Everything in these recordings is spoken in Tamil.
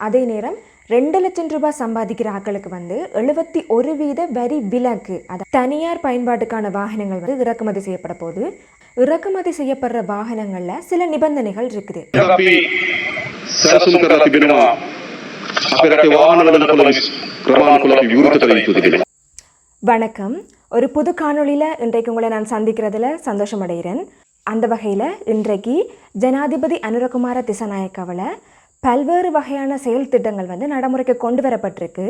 அதே நேரம் ரெண்டு லட்சம் ரூபாய் சம்பாதிக்கிற ஆக்களுக்கு வந்து எழுபத்தி ஒரு வீத வரி விலக்கு அதாவது தனியார் பயன்பாட்டுக்கான வாகனங்கள் வந்து இறக்குமதி செய்யப்பட போது இறக்குமதி செய்யப்படுற வாகனங்கள்ல சில நிபந்தனைகள் இருக்குது. வணக்கம். ஒரு புது காணொளியில இன்றைக்கு உங்களை நான் சந்திக்கிறதுல சந்தோஷம் அடைகிறேன் அந்த வகையில இன்றைக்கு ஜனாதிபதி அனுரகுமார திசாநாயக்கவலை பல்வேறு வகையான செயல் திட்டங்கள் வந்து நடைமுறைக்கு கொண்டு வரப்பட்டிருக்கு.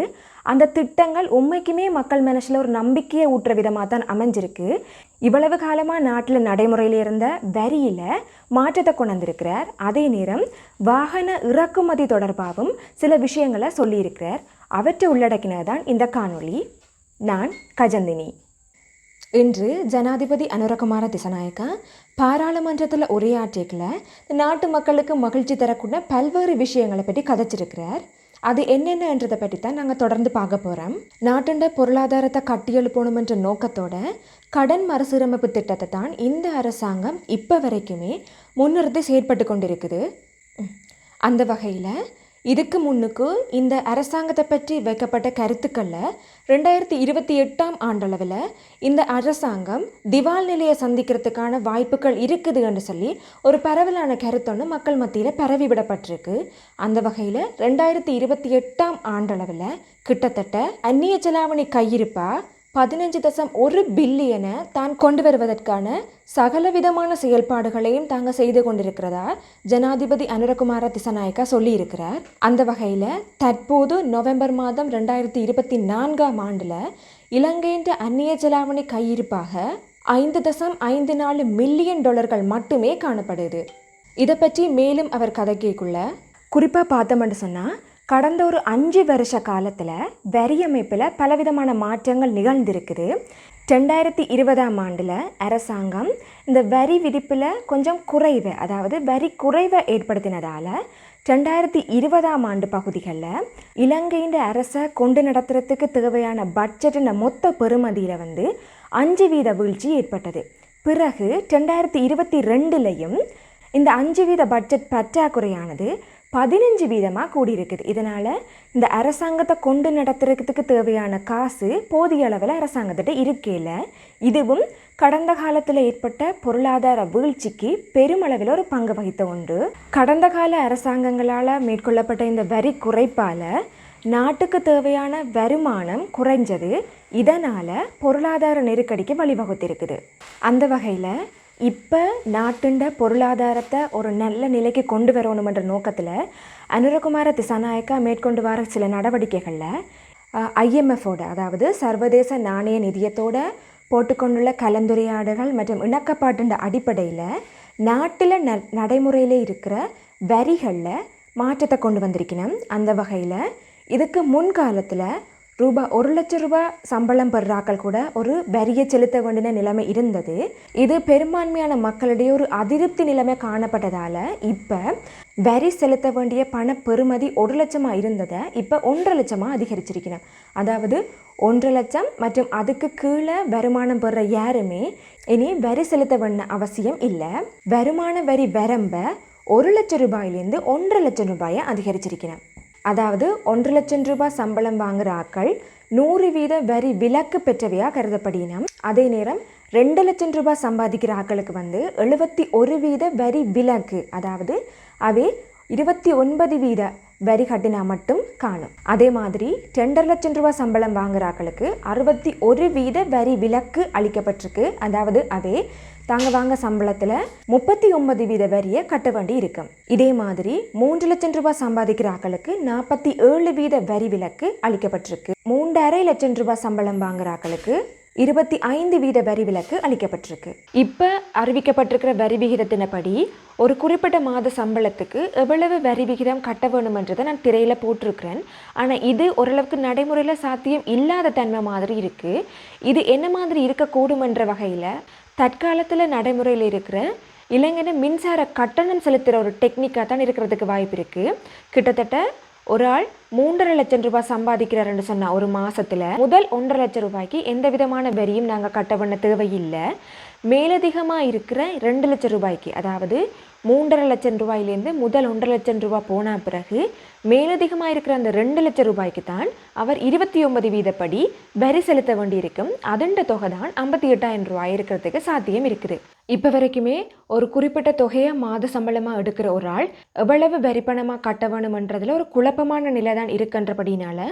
அந்த திட்டங்கள் உண்மைக்குமே மக்கள் மனசில் ஒரு நம்பிக்கையை ஊட்டுற விதமாக தான் அமைஞ்சிருக்கு. இவ்வளவு காலமாக நாட்டில் நடைமுறையில் இருந்த வரியில் மாற்றத்தை கொண்டு வந்திருக்கிறார். அதே நேரம் வாகன இறக்குமதி தொடர்பாகவும் சில விஷயங்களை சொல்லியிருக்கிறார். அவற்றை உள்ளடக்கினது தான் இந்த காணொளி. நான் கஜந்தினி. இன்று ஜனாதிபதி அனுரகுமார திசநாயக்கா பாராளுமன்றத்தில் உரையாற்றிக்கல நாட்டு மக்களுக்கு மகிழ்ச்சி தரக்கூடிய பல்வேறு விஷயங்களை பற்றி கதைச்சிருக்கிறார். அது என்னென்னன்றதை பற்றி தான் நாங்கள் தொடர்ந்து பார்க்க போகிறோம் நாட்டுண்ட பொருளாதாரத்தை கட்டியெழுப்பணுமென்ற நோக்கத்தோட கடன் மறுசீரமைப்பு திட்டத்தை தான் இந்த அரசாங்கம் இப்போ வரைக்குமே முன்னிறுத்தி செயற்பட்டு கொண்டிருக்குது. அந்த வகையில் இதுக்கு முன்னுக்கு இந்த அரசாங்கத்தை பற்றி வைக்கப்பட்ட கருத்துக்களில் ரெண்டாயிரத்தி இருபத்தி எட்டாம் ஆண்டளவில் இந்த அரசாங்கம் திவால் நிலையை சந்திக்கிறதுக்கான வாய்ப்புகள் இருக்குதுன்னு சொல்லி ஒரு பரவலான கருத்தொன்று மக்கள் மத்தியில் பரவி விடப்பட்டிருக்கு. அந்த வகையில் ரெண்டாயிரத்தி இருபத்தி எட்டாம் ஆண்டளவில் கிட்டத்தட்ட அந்நிய செலாவணி கையிருப்பாக பதினஞ்சு தசம் ஒரு பில்லியனை தான் கொண்டு வருவதற்கான சகலவிதமான செயல்பாடுகளையும் தாங்க செய்து கொண்டிருக்கிறதா? ஜனாதிபதி அனுரகுமார திசநாயக்கா சொல்லியிருக்கிறார். அந்த வகையில் தற்போது நவம்பர் மாதம் ரெண்டாயிரத்தி இருபத்தி நான்காம் ஆண்டில் இலங்கையின் அந்நிய செலாவணி கையிருப்பாக ஐந்து தசம் ஐந்து நாலு மில்லியன் டாலர்கள் மட்டுமே காணப்படுது. இதை பற்றி மேலும் அவர் கதைக்குள்ள குறிப்பாக பார்த்தோம்னு சொன்னால் கடந்த ஒரு அஞ்சு வருஷ காலத்தில் வரி அமைப்பில் பலவிதமான மாற்றங்கள் நிகழ்ந்திருக்குது. ரெண்டாயிரத்தி இருபதாம் ஆண்டில் அரசாங்கம் இந்த வரி விதிப்பில் கொஞ்சம் குறைவை அதாவது வரி குறைவை ஏற்படுத்தினதால் ரெண்டாயிரத்தி இருபதாம் ஆண்டு பகுதிகளில் இலங்கையின் அரசை கொண்டு நடத்துறதுக்கு தேவையான பட்ஜெட்டின் மொத்த பெறுமதியில் வந்து அஞ்சு வீத வீழ்ச்சி ஏற்பட்டது. பிறகு ரெண்டாயிரத்தி இருபத்தி ரெண்டுலையும் இந்த அஞ்சு வீத பட்ஜெட் பற்றாக்குறையானது பதினஞ்சு வீதமாக கூடியிருக்குது. இதனால் இந்த அரசாங்கத்தை கொண்டு நடத்துறதுக்கு தேவையான காசு போதிய அளவில் அரசாங்கத்திட்ட இருக்கையில் இதுவும் கடந்த காலத்தில் ஏற்பட்ட பொருளாதார வீழ்ச்சிக்கு பெருமளவில் ஒரு பங்கு வகித்த ஒன்று. கடந்த கால அரசாங்கங்களால் மேற்கொள்ளப்பட்ட இந்த வரி குறைப்பால் நாட்டுக்கு தேவையான வருமானம் குறைஞ்சது. இதனால் பொருளாதார நெருக்கடிக்கு வழிவகுத்திருக்குது. அந்த வகையில் இப்போ நாட்டுண்ட பொருளாதாரத்தை ஒரு நல்ல நிலைக்கு கொண்டு வரணுமென்ற நோக்கத்தில் அனுரகுமார திசாநாயக்கா மேற்கொண்டு வர சில நடவடிக்கைகளில் ஐஎம்எஃபோட அதாவது சர்வதேச நாணய நிதியத்தோட போட்டுக்கொண்டுள்ள கலந்துரையாடல்கள் மற்றும் இணக்கப்பாட்டுண்ட அடிப்படையில் நாட்டில் ந நடைமுறையில் இருக்கிற வரிகளில் மாற்றத்தை கொண்டு வந்திருக்கணும். அந்த வகையில் இதுக்கு முன்காலத்தில் ரூபாய் ஒரு லட்சம் ரூபாய் சம்பளம் பெறாக்கள் கூட ஒரு வரியை செலுத்த வேண்டிய நிலைமை இருந்தது. இது பெரும்பான்மையான மக்களிடையே ஒரு அதிருப்தி நிலைமை காணப்பட்டதால் இப்போ வரி செலுத்த வேண்டிய பண பெறுமதி ஒரு லட்சமாக இருந்ததை இப்போ ஒன்றரை லட்சமாக அதிகரிச்சிருக்கணும் அதாவது ஒன்றரை லட்சம் மற்றும் அதுக்கு கீழே வருமானம் பெற யாருமே இனி வரி செலுத்த வேண்டிய அவசியம் இல்லை. வருமான வரி வரம்ப ஒரு லட்சம் ரூபாயிலேருந்து ஒன்றரை லட்சம் ரூபாயை அதிகரிச்சிருக்கிறேன் அதாவது ஒன்றரை லட்சம் ரூபாய் சம்பளம் வாங்குகிற ஆட்கள் நூறு வீத வரி விலக்கு பெற்றவையாக கருதப்படினம். அதே நேரம் ரெண்டு லட்சம் ரூபாய் சம்பாதிக்கிற ஆக்களுக்கு வந்து எழுபத்தி ஒரு வீத வரி விலக்கு அதாவது அவை இருபத்தி ஒன்பது வீத வரி கட்டினா மட்டும் காணும். அதே மாதிரி ரெண்டரை லட்சம் ரூபாய் சம்பளம் வாங்குறாக்களுக்கு அறுபத்தி ஒரு வீத வரி விலக்கு அளிக்கப்பட்டிருக்கு. அதாவது அவை தாங்க வாங்க சம்பளத்தில் முப்பத்தி ஒன்பது வீத வரியை கட்ட வேண்டி இருக்கும் இதே மாதிரி மூன்று லட்சம் ரூபாய் சம்பாதிக்கிற ஆக்களுக்கு நாற்பத்தி ஏழு வீத வரி விலக்கு அளிக்கப்பட்டிருக்கு. மூன்றரை லட்சம் ரூபாய் சம்பளம் வாங்குற ஆக்களுக்கு இருபத்தி ஐந்து வீத வரி விலக்கு அளிக்கப்பட்டிருக்கு. இப்போ அறிவிக்கப்பட்டிருக்கிற வரி விகிதத்தினபடி ஒரு குறிப்பிட்ட மாத சம்பளத்துக்கு எவ்வளவு வரி விகிதம் கட்ட வேணுமென்றதை நான் திரையில் போட்டிருக்கிறேன். ஆனால் இது ஓரளவுக்கு நடைமுறையில் சாத்தியம் இல்லாத தன்மை மாதிரி இருக்குது இது என்ன மாதிரி இருக்கக்கூடுமென்ற வகையில் தற்காலத்தில் நடைமுறையில் இருக்கிற இளைஞன மின்சார கட்டணம் செலுத்துகிற ஒரு டெக்னிக்காக தான் இருக்கிறதுக்கு வாய்ப்பு இருக்குது கிட்டத்தட்ட ஒரு ஆள் மூன்றரை லட்சம் ரூபாய் சம்பாதிக்கிறாருன்னு சொன்னால் ஒரு மாசத்துல முதல் ஒன்றரை லட்சம் ரூபாய்க்கு எந்த விதமான வரியும் நாங்கள் கட்ட பண்ண தேவையில்லை. மேலதிகமாக இருக்கிற ரெண்டு லட்சம் ரூபாய்க்கு அதாவது மூன்றரை லட்சம் ரூபாயிலேருந்து முதல் ஒன்றரை லட்சம் ரூபாய் போன பிறகு மேலதிகமாக இருக்கிற அந்த ரெண்டு லட்சம் ரூபாய்க்கு தான் அவர் இருபத்தி ஒன்பது வீதப்படி வரி செலுத்த வேண்டியிருக்கும். அதண்ட தொகை தான் ஐம்பத்தி எட்டாயிரம் ரூபாய் இருக்கிறதுக்கு சாத்தியம் இருக்குது. இப்போ வரைக்குமே ஒரு குறிப்பிட்ட தொகையை மாத சம்பளமாக எடுக்கிற ஒரு ஆள் எவ்வளவு வரி பணமாக கட்ட வேணுமன்றதில் ஒரு குழப்பமான நிலை தான் இருக்குன்றபடினால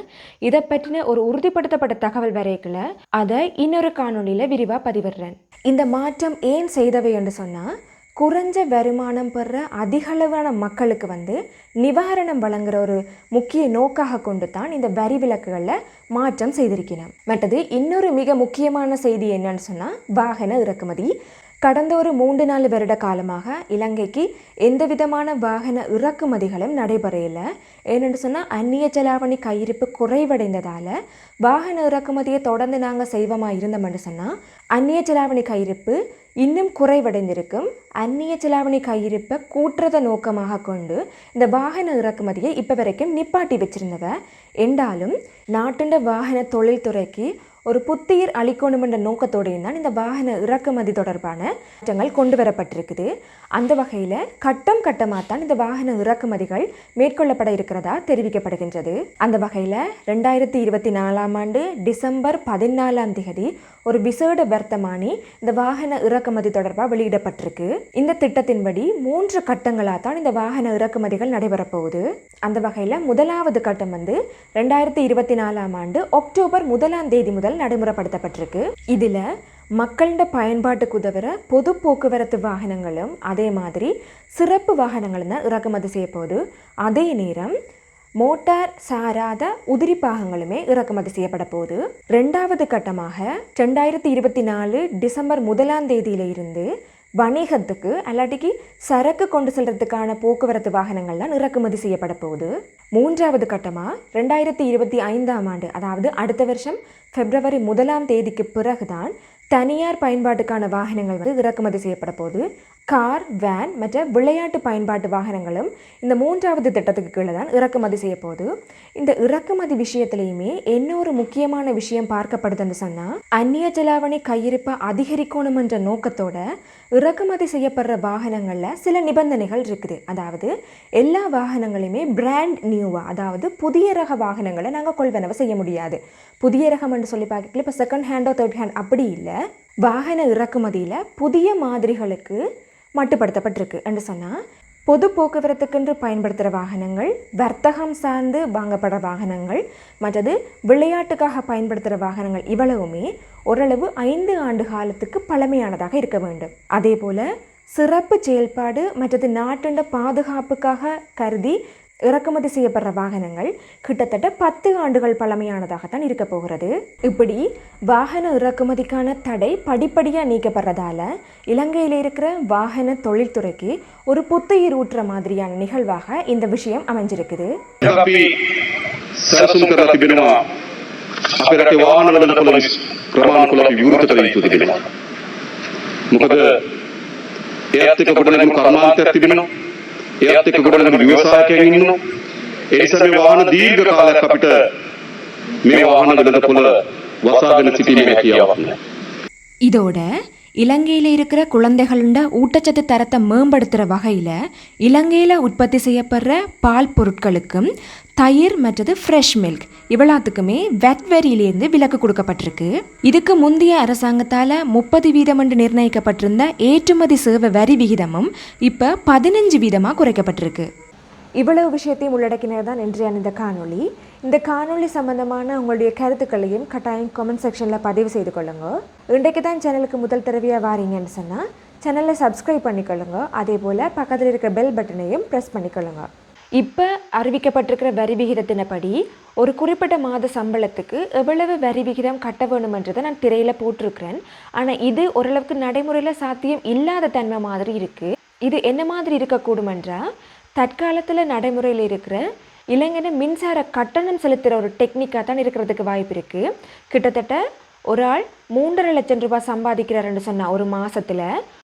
இதை பற்றின ஒரு உறுதிப்படுத்தப்பட்ட தகவல் வரைக்கல அதை இன்னொரு காணொலியில் விரிவாக பதிவிடுறேன். இந்த மாற்றம் ஏன் செய்தவை என்று சொன்னால் குறைஞ்ச வருமானம் பெற அதிகளவான மக்களுக்கு வந்து நிவாரணம் வழங்குற ஒரு முக்கிய நோக்காக கொண்டு தான் இந்த வரி விலக்குகளில் மாற்றம் செய்திருக்கிறோம் மற்றது இன்னொரு மிக முக்கியமான செய்தி என்னன்னு சொன்னால் வாகன இறக்குமதி. கடந்த ஒரு மூன்று நாலு வருட காலமாக இலங்கைக்கு எந்த விதமான வாகன இறக்குமதிகளும் நடைபெறையில ஏனென்று சொன்னால் அந்நிய செலாவணி கையிருப்பு குறைவடைந்ததால் வாகன இறக்குமதியை தொடர்ந்து நாங்கள் செய்வோமா இருந்தோம்னு சொன்னால் அந்நிய செலாவணி கையிருப்பு இன்னும் குறைவடைந்திருக்கும். அந்நிய செலாவணி கையிருப்பை கூட்டுறதை நோக்கமாக கொண்டு இந்த வாகன இறக்குமதியை இப்போ வரைக்கும் நிப்பாட்டி வச்சிருந்தவ. என்றாலும் நாட்டுண்ட வாகன தொழில்துறைக்கு ஒரு புத்துயிர் அளிக்கணும் என்ற நோக்கத்தோடையும் தான் இந்த வாகன இறக்குமதி தொடர்பான திட்டங்கள் கொண்டு வரப்பட்டிருக்குது அந்த வகையில் கட்டம் கட்டமாக தான் இந்த வாகன இறக்குமதிகள் மேற்கொள்ளப்பட இருக்கிறதா தெரிவிக்கப்படுகின்றது. அந்த வகையில் ரெண்டாயிரத்தி இருபத்தி நாலாம் ஆண்டு டிசம்பர் பதினாலாம் தேதி ஒரு விசேட வர்த்தமானி இந்த வாகன இறக்குமதி தொடர்பாக வெளியிடப்பட்டிருக்கு. இந்த திட்டத்தின்படி மூன்று கட்டங்களாக தான் இந்த வாகன இறக்குமதிகள் நடைபெறப்போகுது. அந்த வகையில் முதலாவது கட்டம் வந்து ரெண்டாயிரத்தி இருபத்தி நாலாம் ஆண்டு அக்டோபர் முதலாம் தேதி முதல் நடைமுறைப்படுத்தப்பட்டிருக்கு. இதில் மக்களிட பயன்பாட்டுக்கு உதவுற பொது போக்குவரத்து வாகனங்களும் அதே மாதிரி சிறப்பு வாகனங்களும் தான் இறக்குமதி செய்ய போகுது. அதே நேரம் மோட்டார் சாராத உதிரி பாகங்களுமே இறக்குமதி செய்யப்பட போகுது. ரெண்டாவது கட்டமாக ரெண்டாயிரத்தி இருபத்தி நாலு டிசம்பர் முதலாம் தேதியில இருந்து வணிகத்துக்கு அல்லாட்டிக்கு சரக்கு கொண்டு செல்றதுக்கான போக்குவரத்து வாகனங்கள்லாம் இறக்குமதி செய்யப்பட போகுது. மூன்றாவது கட்டமாக ரெண்டாயிரத்தி இருபத்தி ஐந்தாம் ஆண்டு அதாவது அடுத்த வருஷம் பிப்ரவரி முதலாம் தேதிக்கு பிறகுதான் தனியார் பயன்பாட்டுக்கான வாகனங்கள் வந்து இறக்குமதி செய்யப்பட போகுது. கார் வேன் மற்ற விளையாட்டு பயன்பாட்டு வாகனங்களும் இந்த மூன்றாவது திட்டத்துக்கு கீழே தான் இறக்குமதி செய்ய போகுது. இந்த இறக்குமதி விஷயத்துலையுமே என்ன ஒரு முக்கியமான விஷயம் பார்க்கப்படுதுன்னு சொன்னால் அந்நிய செலாவணி கையிருப்பை அதிகரிக்கணும் என்ற நோக்கத்தோட இறக்குமதி செய்யப்படுற வாகனங்களில் சில நிபந்தனைகள் இருக்குது. அதாவது எல்லா வாகனங்களையுமே பிராண்ட் நியூவாக அதாவது புதிய ரக வாகனங்களை நாங்கள் கொள்வனவு செய்ய முடியாது. புதிய ரகம்னு சொல்லி பார்க்கல இப்போ செகண்ட் ஹேண்டோ தேர்ட் ஹேண்ட் அப்படி இல்லை. வாகன இறக்குமதியில் புதிய மாதிரிகளுக்கு மட்டுப்படுத்தப்பட்டிருக்கு என்று சொன்னால் பொது போக்குவரத்துக்கென்று பயன்படுத்துகிற வாகனங்கள் வர்த்தகம் சார்ந்து வாங்கப்படுற வாகனங்கள் மற்றது விளையாட்டுக்காக பயன்படுத்துகிற வாகனங்கள் இவ்வளவுமே ஓரளவு ஐந்து ஆண்டு காலத்துக்கு பழமையானதாக இருக்க வேண்டும். அதே போல் சிறப்பு செயல்பாடு மற்றது நாட்டுண்ட பாதுகாப்புக்காக கருதி இறக்குமதி செய்யப்படுற வாகனங்கள் கிட்டத்தட்ட பத்து ஆண்டுகள் பழமையானதாகத்தான் இருக்க போகிறது இப்படி வாகன இறக்குமதிக்கான தடை படிப்படியாக நீக்கப்படுறதால இலங்கையில் இருக்கிற வாகன தொழில்துறைக்கு ஒரு புத்துயிர் ஊட்டுற மாதிரியான நிகழ்வாக இந்த விஷயம் அமைஞ்சிருக்குது අපි සැලසුම් කරලා තිබෙනවා අපේ රටේ වාහන වලට පොලිස් ක්‍රමානුකූලව අපි විවෘත කර යුතු තිබෙනවා. මොකද ඒත් එක්ක ගොඩනැගුණු කර්මාන්තයක් තිබෙනවා. ಏತಕ್ಕೆ ಕೂಡ ನಮಗೆ ವ್ಯವಸಾಯಕ್ಕೆ ಇನ್ನು ಎಡಿಸಬೆ ವಾಹನ ದೀರ್ಘಕಾಲ ಕಪಿಟ മേ വാഹനങ്ങളുടെ പുല വസാദന സിറ്റി മേഖിയാവുന്നു ഇതോടെ இலங்கையில் இருக்கிற குழந்தைகளோட ஊட்டச்சத்து தரத்தை மேம்படுத்துகிற வகையில் இலங்கையில் உற்பத்தி செய்யப்படுற பால் பொருட்களுக்கும் தயிர் மற்றது ஃப்ரெஷ் மில்க் இவ்வளாத்துக்குமே வெட் வரியிலேருந்து விலக்கு கொடுக்கப்பட்டிருக்கு. இதுக்கு முந்தைய அரசாங்கத்தால் முப்பது வீதம் என்று நிர்ணயிக்கப்பட்டிருந்த ஏற்றுமதி சேவை வரி விகிதமும் இப்போ பதினஞ்சு வீதமாக குறைக்கப்பட்டிருக்கு. இவ்வளவு விஷயத்தையும் உள்ளடக்கினது தான் இன்றைய இந்த காணொளி. இந்த காணொளி சம்பந்தமான உங்களுடைய கருத்துக்களையும் கட்டாயம் கமெண்ட் செக்ஷனில் பதிவு செய்து கொள்ளுங்க. இன்றைக்கு தான் சேனலுக்கு முதல் தடவையாக வாரீங்கன்னு சொன்னால் சேனலை சப்ஸ்கிரைப் பண்ணிக்கொள்ளுங்க. அதே போல் பக்கத்தில் இருக்கிற பெல் பட்டனையும் ப்ரெஸ் பண்ணிக்கொள்ளுங்க. இப்போ அறிவிக்கப்பட்டிருக்கிற வரி விகிதத்தினபடி ஒரு குறிப்பிட்ட மாத சம்பளத்துக்கு எவ்வளவு வரி விகிதம் கட்ட வேணுமென்றதை நான் திரையில் போட்டிருக்கிறேன். ஆனால் இது ஓரளவுக்கு நடைமுறையில் சாத்தியம் இல்லாத தன்மை மாதிரி இருக்குது இது என்ன மாதிரி இருக்கக்கூடுமென்றா தற்காலத்தில் நடைமுறையில் இருக்கிற இளைஞன மின்சார கட்டணம் செலுத்துகிற ஒரு டெக்னிக்காக தான் இருக்கிறதுக்கு வாய்ப்பு இருக்குது கிட்டத்தட்ட ஒரு ஆள் மூன்றரை லட்சம் ரூபாய் சம்பாதிக்கிறாருன்னு சொன்னால் ஒரு மாசத்துல